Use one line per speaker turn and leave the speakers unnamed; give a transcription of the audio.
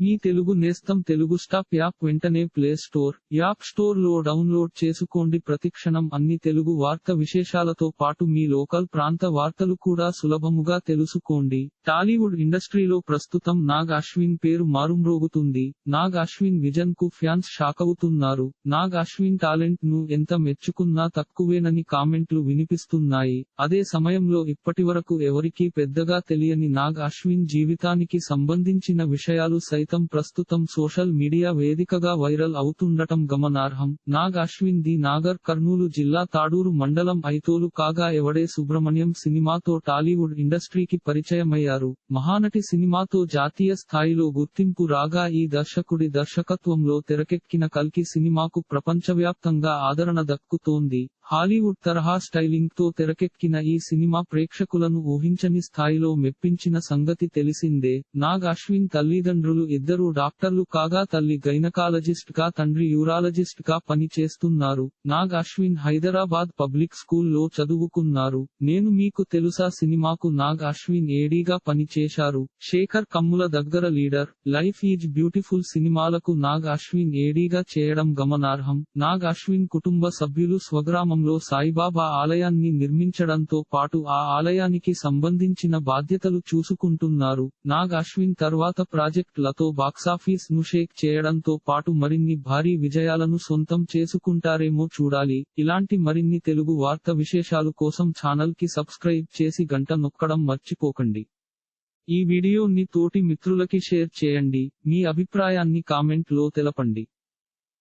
మీ తెలుగు నేస్తం Telugu stop app వెంటనే play store app స్టోర్లో డౌన్లోడ్ చేసుకోండి. ప్రతిక్షణం అన్ని తెలుగు వార్త విశేషాలతో పాటు మీ లోకల్ ప్రాంత వార్తలు కూడా సులభముగా తెలుసుకోండి. టాలీవుడ్ ఇండస్ట్రీలో ప్రస్తుతం నాగ్ అశ్విన్ పేరు మారుమ్రోగుతుంది. నాగ్ అశ్విన్ విజన్కు ఫ్యాన్స్ షాకవుతున్నారు. నాగ్ అశ్విన్ టాలెంట్ను ఎంత మెచ్చుకున్నా తక్కువేనని కామెంట్లు వినిపిస్తున్నాయి. అదే సమయంలో ఇప్పటివరకు ఎవరికీ పెద్దగా తెలియని నాగ్ అశ్విన్ జీవితానికి సంబంధించిన విషయాలు సైతం ప్రస్తుతం సోషల్ మీడియా వేదికగా వైరల్ అవుతుండటం గమనార్హం. నాగ్ అశ్విన్ ది నాగర్ కర్నూలు జిల్లా తాడూరు మండలం ఐతోలు కాగా ఎవడే సుబ్రహ్మణ్యం సినిమాతో టాలీవుడ్ ఇండస్ట్రీకి పరిచయమయ్యారు. మహానటి సినిమాతో జాతీయ స్థాయిలో గుర్తింపు రాగా ఈ దర్శకుడి దర్శకత్వంలో తెరకెక్కిన కల్కి సినిమాకు ప్రపంచవ్యాప్తంగా ఆదరణ దక్కుతోంది. హాలీవుడ్ తరహా స్టైలింగ్తో తెరకెక్కిన ఈ సినిమా ప్రేక్షకులను ఊహించని స్థాయిలో మెప్పించిన సంగతి తెలిసిందే. నాగ్ అశ్విన్ తల్లిదండ్రులు ఇద్దరు డాక్టర్లు కాగా తల్లి గైనకాలజిస్ట్గా తండ్రి యూరాలజిస్ట్గా పని చేస్తున్నారు. నాగ్ అశ్విన్ హైదరాబాద్ పబ్లిక్ స్కూల్లో చదువుకున్నారు. నేను మీకు తెలుసా సినిమాకు నాగ్ అశ్విన్ ఏడీగా పని చేశారు. శేఖర్ కమ్ముల దగ్గర లీడర్. లైఫ్ ఈజ్ బ్యూటిఫుల్ సినిమాలకు నాగ్ అశ్విన్ ఏడీగా చేయడం గమనార్హం. నాగ్ అశ్విన్ కుటుంబ సభ్యులు స్వగ్రామంలో సాయిబాబా ఆలయాన్ని నిర్మించడంతో పాటు ఆ ఆలయానికి సంబంధించిన బాధ్యతలు చూసుకుంటున్నారు. నాగ్ అశ్విన్ తర్వాత ప్రాజెక్టులతో బాక్సాఫీస్ను షేక్ చేయడంతో పాటు మరిన్ని భారీ విజయాలను సొంతం చేసుకుంటారేమో చూడాలి. ఇలాంటి మరిన్ని తెలుగు వార్త విశేషాలు కోసం ఛానల్కి సబ్స్క్రైబ్ చేసి గంట నొక్కడం మర్చిపోకండి. ఈ వీడియోని తోటి మిత్రులకి షేర్ చేయండి. మీ అభిప్రాయాన్ని కామెంట్లో తెలపండి.